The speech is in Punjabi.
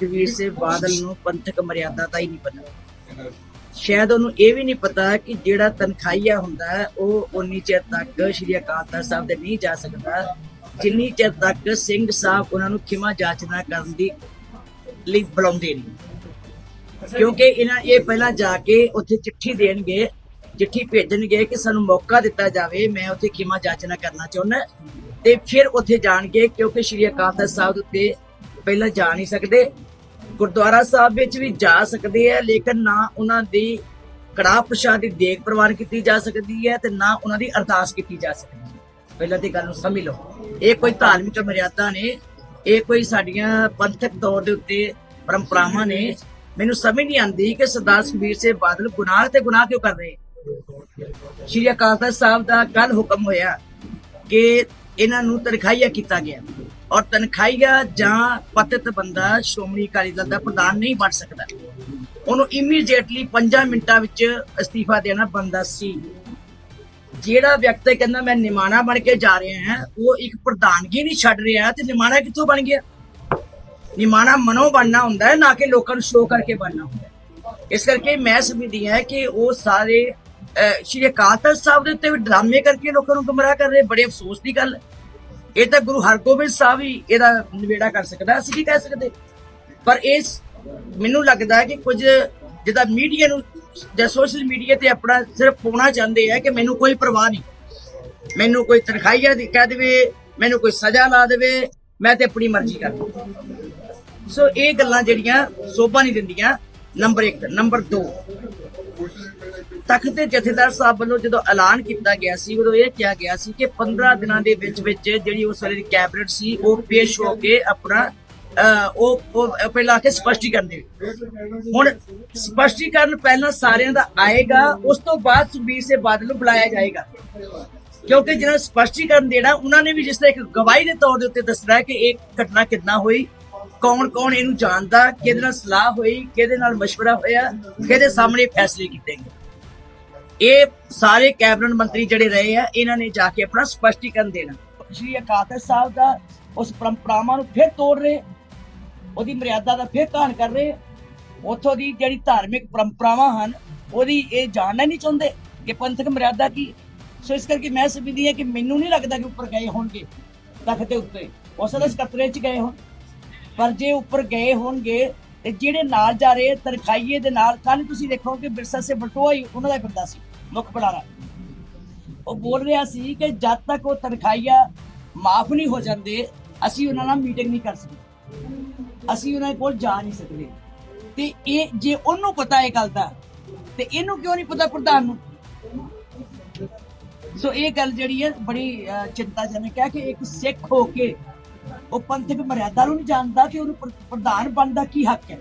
ਵੀਰ ਸੇ ਬਾਦਲ ਨੂੰ ਪੰਥਕ ਮਰਿਆਦਾ ਦਾ ਹੀ ਨਹੀਂ ਪਤਾ। ਸ਼ਾਇਦ ਉਹਨੂੰ ਇਹ ਵੀ ਨਹੀਂ ਪਤਾ ਕਿ ਜਿਹੜਾ ਤਨਖਾਹੀਆ ਹੁੰਦਾ ਉਹ ਉਨੀ ਚਿਰ ਤੱਕ ਸ਼੍ਰੀ ਅਕਾਲ ਤਖਤ ਸਾਹਿਬ ਦੇ ਨਹੀਂ ਜਾ ਸਕਦਾ। ਜਿੰਨੀ ਚਿਰ ਤੱਕ ਸਿੰਘ ਸਾਹਿਬ ਉਹਨਾਂ ਨੂੰ ਖਿਮਾ ਜਾਚਨਾ ਕਰਨ ਦੀ ਲਈ ਬੁਲਾਉਂਦੇ ਨਹੀਂ। ਕਿਉਂਕਿ ਇਹਨਾਂ ਇਹ ਪਹਿਲਾਂ ਜਾ ਕੇ ਉੱਥੇ ਚਿੱਠੀ ਦੇਣਗੇ, ਚਿੱਠੀ ਭੇਜਣਗੇ ਕਿ ਸਾਨੂੰ ਮੌਕਾ ਦਿੱਤਾ ਜਾਵੇ, ਮੈਂ ਉੱਥੇ ਖਿਮਾ ਜਾਚਨਾ ਕਰਨਾ ਚਾਹੁੰਦਾ ਤੇ ਫਿਰ ਉੱਥੇ ਜਾਣਗੇ ਕਿਉਂਕਿ ਸ਼੍ਰੀ ਅਕਾਲ ਤਖਤ ਸਾਹਿਬ ਦੇ ਉੱਤੇ ਪਹਿਲਾਂ ਜਾ ਨਹੀਂ ਸਕਦੇ। ਗੁਰਦੁਆਰਾ ਸਾਹਿਬ ਵਿੱਚ ਵੀ ਜਾ ਸਕਦੇ ਆ, ਲੇਕਿਨ ਨਾ ਉਹਨਾਂ ਦੀ ਕੜਾਹ ਪ੍ਰਸ਼ਾਦ ਦੀ ਦੇਗ ਪ੍ਰਵਾਨ ਕੀਤੀ ਜਾ ਸਕਦੀ ਹੈ ਤੇ ਨਾ ਉਹਨਾਂ ਦੀ ਅਰਦਾਸ ਕੀਤੀ ਜਾ ਸਕਦੀ ਹੈ। ਪਹਿਲਾਂ ਤੇ ਗੱਲ ਨੂੰ ਸਮਝ ਲਓ। ਇਹ ਕੋਈ ਧਾਰਮਿਕ ਮਰਿਆਦਾ ਨੇ, ਇਹ ਕੋਈ ਸਾਡੀਆਂ ਪੰਥਕ ਤੌਰ ਦੇ ਉੱਤੇ ਪਰੰਪਰਾਵਾਂ ਨੇ, ਮੈਨੂੰ ਸਮਝ ਨਹੀਂ ਆਉਂਦੀ ਕਿ ਸਰਦਾਰ ਸੁਖਬੀਰ ਸਿੰਘ ਬਾਦਲ ਗੁਨਾਹ ਤੇ ਗੁਨਾਹ ਕਿਉਂ ਕਰ ਰਹੇ ਸ਼੍ਰੀ ਅਕਾਲ ਤਖਤ ਸਾਹਿਬ ਦਾ ਕੱਲ ਹੁਕਮ ਹੋਇਆ ਕਿ ਇਹਨਾਂ ਨੂੰ ਤਨਖਾਹੀਆ ਕੀਤਾ ਗਿਆ। ਔਰ ਤਨਖਾਹੀਆ ਜਾਂ ਪਤਿਤ ਬੰਦਾ ਸ਼੍ਰੋਮਣੀ ਅਕਾਲੀ ਦਲ ਦਾ ਪ੍ਰਧਾਨ ਨਹੀਂ ਬਣ ਸਕਦਾ। ਉਹਨੂੰ ਇਮੀਡੀਏਟਲੀ 5 ਮਿੰਟਾਂ ਵਿੱਚ ਅਸਤੀਫਾ ਦੇਣਾ ਬੰਦਾ ਸੀ। ਜਿਹੜਾ ਵਿਅਕਤੀ ਕਹਿੰਦਾ, ਮੈਂ ਨਿਮਾਣਾ ਬਣ ਕੇ ਜਾ ਰਿਹਾ ਹਾਂ, ਉਹ ਇੱਕ ਪ੍ਰਧਾਨਗੀ ਨਹੀਂ ਛੱਡ ਰਿਹਾ ਤੇ ਨਿਮਾਣਾ ਕਿੱਥੋਂ ਬਣ ਗਿਆ? ਨਿਮਾਣਾ ਮਨੋਂ ਬਣਨਾ ਹੁੰਦਾ ਹੈ, ਨਾ ਕਿ ਲੋਕਾਂ ਨੂੰ ਸ਼ੋਅ ਕਰਕੇ ਬਣਨਾ ਹੁੰਦਾ ਇਸ ਕਰਕੇ ਮੈਂ ਸਮਝਦੀ ਹਾਂ ਕਿ ਉਹ ਸਾਰੇ ਸ਼੍ਰੀ ਅਕਾਲ ਤਖਤ ਸਾਹਿਬ ਦੇ ਉੱਤੇ ਡਰਾਮੇ ਕਰਕੇ ਲੋਕਾਂ ਨੂੰ ਗੁੰਮਰਾਹ ਕਰ ਰਹੇ, ਬੜੇ ਅਫਸੋਸ ਦੀ ਗੱਲ ਹੈ। ਇਹ ਤਾਂ ਗੁਰੂ ਹਰਗੋਬਿੰਦ ਸਾਹਿਬ ਹੀ ਇਹਦਾ ਨਿਬੇੜਾ ਕਰ ਸਕਦਾ ਅਸੀਂ ਕੀ ਕਹਿ ਸਕਦੇ? ਪਰ ਇਸ ਮੈਨੂੰ ਲੱਗਦਾ ਹੈ ਕਿ ਕੁਝ ਜਿਹਦਾ ਮੀਡੀਆ ਨੂੰ ਜਾਂ ਸੋਸ਼ਲ ਮੀਡੀਆ ਤੇ ਆਪਣਾ ਸਿਰਫ ਪਾਉਣਾ ਚਾਹੁੰਦੇ ਆ ਕਿ ਮੈਨੂੰ ਕੋਈ ਪਰਵਾਹ ਨਹੀਂ। ਮੈਨੂੰ ਕੋਈ ਤਨਖਾਹੀਆ ਦੀ ਕਹਿ ਦੇਵੇ, ਮੈਨੂੰ ਕੋਈ ਸਜ਼ਾ ਲਾ ਦੇਵੇ, ਮੈਂ ਤੇ ਆਪਣੀ ਮਰਜ਼ੀ ਕਰਦਾ ਸੋ ਇਹ ਗੱਲਾਂ ਜਿਹੜੀਆਂ ਸੋਭਾ ਨਹੀਂ ਦਿੰਦੀਆਂ। ਨੰਬਰ 1 ਨੰਬਰ 2 ਤਖਤ ਦੇ ਜਥੇਦਾਰ ਸਾਹਿਬ ਵੱਲੋਂ ਜਦੋਂ ਐਲਾਨ ਕੀਤਾ ਗਿਆ ਸੀ ਉਦੋਂ ਇਹ ਕਿਹਾ ਗਿਆ ਸੀ ਕਿ 15 ਦਿਨਾਂ ਦੇ ਵਿੱਚ ਵਿੱਚ ਜਿਹੜੀ ਉਸ ਵੇਲੇ ਦੀ ਕੈਬਨਿਟ ਸੀ ਉਹ ਪੇਸ਼ ਹੋ ਕੇ ਆਪਣਾ ਅਹ, ਉਹ ਉਹ ਪਹਿਲਾਂ ਆ ਕੇ ਸਪਸ਼ਟੀਕਰਨ ਦੇ ਹੁਣ ਸਪਸ਼ਟੀਕਰਨ ਪਹਿਲਾਂ ਸਾਰਿਆਂ ਦਾ ਆਏਗਾ ਉਸ ਤੋਂ ਬਾਅਦ ਸੁਖਬੀਰ ਸਿੰਘ ਬਾਦਲ ਨੂੰ ਬੁਲਾਇਆ ਜਾਏਗਾ ਕਿਉਂਕਿ ਜਿਹਨਾਂ ਨੂੰ ਸਪਸ਼ਟੀਕਰਨ ਦੇਣਾ ਉਹਨਾਂ ਨੇ ਵੀ ਜਿਸ ਤਰ੍ਹਾਂ ਇੱਕ ਗਵਾਹੀ ਦੇ ਤੌਰ ਦੇ ਉੱਤੇ ਦੱਸਣਾ ਹੈ ਕਿ ਇਹ ਘਟਨਾ ਕਿੱਦਾਂ ਹੋਈ ਕੌਣ ਕੌਣ ਇਹਨੂੰ ਜਾਣਦਾ ਕਿਹਦੇ ਨਾਲ ਸਲਾਹ ਹੋਈ ਕਿਹਦੇ ਨਾਲ مشورہ ਹੋਇਆ ਕਿਹਦੇ ਸਾਹਮਣੇ ਫੈਸਲੇ ਕੀਤੇ ਗਏ ਇਹ ਸਾਰੇ ਕੈਬਨਿਟ ਮੰਤਰੀ ਜਿਹੜੇ ਰਹੇ ਆ, ਇਹਨਾਂ ਨੇ ਜਾ ਕੇ ਆਪਣਾ ਸਪਸ਼ਟੀਕਰਨ ਦੇਣਾ। ਸ਼੍ਰੀ ਅਕਾਲ ਸਾਹਿਬ ਦਾ ਉਸ ਪਰੰਪਰਾਵਾਂ ਨੂੰ ਫਿਰ ਤੋੜ ਰਹੇ, ਉਹਦੀ ਮਰਿਆਦਾ ਦਾ ਫਿਰ ਘਾਣ ਕਰ ਰਹੇ, ਉਥੋਂ ਦੀ ਜਿਹੜੀ ਧਾਰਮਿਕ ਪਰੰਪਰਾਵਾਂ ਹਨ, ਉਹਦੀ ਇਹ ਜਾਣਨਾ ਨਹੀਂ ਚਾਹੁੰਦੇ ਕਿ ਪੰਥਕ ਮਰਿਆਦਾ ਕੀ। ਸੋ ਇਸ ਕਰਕੇ ਮੈਂ ਸਮਝਦੀ ਹਾਂ ਕਿ ਮੈਨੂੰ ਨਹੀਂ ਲੱਗਦਾ ਕਿ ਉੱਪਰ ਗਏ ਹੋਣਗੇ, ਤਖਤ ਦੇ ਉੱਤੇ। ਉਸ ਦਾ ਸਕੱਤਰੇ ਚ ਗਏ ਹੋਣ। ਪਰ ਜੇ ਉੱਪਰ ਗਏ ਹੋਣਗੇ ਜਿਹੜੇ ਨਾਲ ਜਾ ਰਹੇ ਤਨਖਾਹੀਏ ਦੇ ਨਾਲ ਕੱਲ ਤੁਸੀਂ ਦੇਖੋ ਕਿ ਬਿਰਸਾ ਸੇ ਬਟੋਆ ਉਹਨਾਂ ਦਾ ਬੰਦਾ ਸੀ, ਮੁੱਖ ਬੁਲਾਰਾ ਉਹ ਬੋਲ ਰਿਹਾ ਸੀ ਕਿ ਜਦ ਤੱਕ ਉਹ ਤਨਖਾਹੀਆ ਮਾਫ ਨਹੀਂ ਹੋ ਜਾਂਦੇ, ਅਸੀਂ ਉਹਨਾਂ ਨਾਲ ਮੀਟਿੰਗ ਨਹੀਂ ਕਰ ਸਕਦੇ। ਅਸੀਂ ਉਹਨਾਂ ਕੋਲ ਜਾ ਨਹੀਂ ਸਕਦੇ। ਤੇ ਇਹ ਜੇ ਉਹਨੂੰ ਪਤਾ ਇਹ ਗੱਲ ਦਾ, ਤੇ ਇਹਨੂੰ ਕਿਉਂ ਨਹੀਂ ਪਤਾ ਪ੍ਰਧਾਨ ਨੂੰ? ਸੋ ਇਹ ਗੱਲ ਜਿਹੜੀ ਹੈ ਬੜੀ ਚਿੰਤਾਜਨਕ ਹੈ ਕਿ ਇੱਕ ਸਿੱਖ ਹੋ ਕੇ ਉਹ ਪੰਥਕ ਮਰਿਆਦਾ ਨੂੰ ਨਹੀਂ ਜਾਣਦਾ ਕਿ ਉਹਨੂੰ ਪ੍ਰਧਾਨ ਬਣਨ ਦਾ ਕੀ ਹੱਕ ਹੈ।